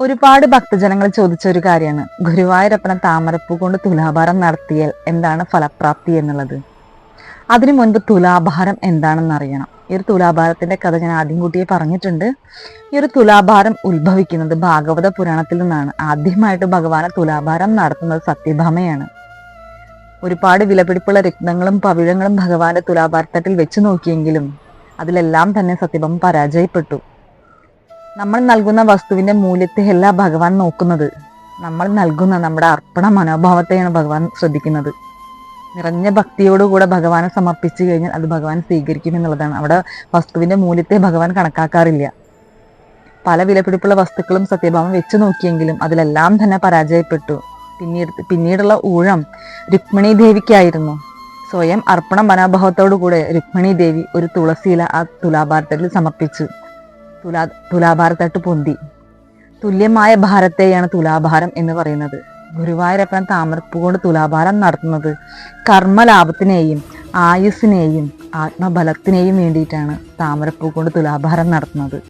ഒരുപാട് ഭക്തജനങ്ങൾ ചോദിച്ച ഒരു കാര്യമാണ്. ഗുരുവായൂരപ്പന താമരപ്പൂ കൊണ്ട് തുലാഭാരം നടത്തിയാൽ എന്താണ് ഫലപ്രാപ്തി എന്നുള്ളത്? അതിനു മുൻപ് തുലാഭാരം എന്താണെന്ന് അറിയണം. ഈ ഒരു തുലാഭാരത്തിന്റെ കഥ ഞാൻ ആദ്യം കുട്ടിയെ പറഞ്ഞിട്ടുണ്ട്. ഈ ഒരു തുലാഭാരം ഉത്ഭവിക്കുന്നത് ഭാഗവത പുരാണത്തിൽ നിന്നാണ്. ആദ്യമായിട്ട് ഭഗവാന് തുലാഭാരം നടത്തുന്നത് സത്യഭാമയാണ്. ഒരുപാട് വിലപിടിപ്പുള്ള രത്നങ്ങളും പവിഴങ്ങളും ഭഗവാന്റെ തുലാഭാരത്തട്ടിൽ വെച്ചു നോക്കിയെങ്കിലും അതിലെല്ലാം തന്നെ സത്യഭാമ പരാജയപ്പെട്ടു. നമ്മൾ നൽകുന്ന വസ്തുവിന്റെ മൂല്യത്തെയല്ല ഭഗവാൻ നോക്കുന്നത്. നമ്മൾ നൽകുന്ന നമ്മുടെ അർപ്പണ മനോഭാവത്തെയാണ് ഭഗവാൻ ശ്രദ്ധിക്കുന്നത്. നിറഞ്ഞ ഭക്തിയോടുകൂടെ ഭഗവാനെ സമർപ്പിച്ചു കഴിഞ്ഞാൽ അത് ഭഗവാൻ സ്വീകരിക്കും എന്നുള്ളതാണ്. അവിടെ വസ്തുവിന്റെ മൂല്യത്തെ ഭഗവാൻ കണക്കാക്കാറില്ല. പല വിലപിടിപ്പുള്ള വസ്തുക്കളും സത്യഭാമ വെച്ച് നോക്കിയെങ്കിലും അതിലെല്ലാം തന്നെ പരാജയപ്പെട്ടു. പിന്നീട് പിന്നീടുള്ള ഊഴം രുക്മിണി ദേവിക്കായിരുന്നു. സ്വയം അർപ്പണ മനോഭാവത്തോടു കൂടെ രുക്മിണി ദേവി ഒരു തുളസിയില ആ തുലാഭാരത്തിൽ സമർപ്പിച്ചു. തുലാ തുലാഭാരത്തായിട്ട് പൊന്തി. തുല്യമായ ഭാരത്തെയാണ് തുലാഭാരം എന്ന് പറയുന്നത്. ഗുരുവായൂരപ്പൻ താമരപ്പൂ കൊണ്ട് തുലാഭാരം നടത്തുന്നത് കർമ്മലാഭത്തിനെയും ആയുസ്സിനെയും ആത്മബലത്തിനെയും വേണ്ടിയിട്ടാണ് താമരപ്പൂ കൊണ്ട് തുലാഭാരം നടത്തുന്നത്.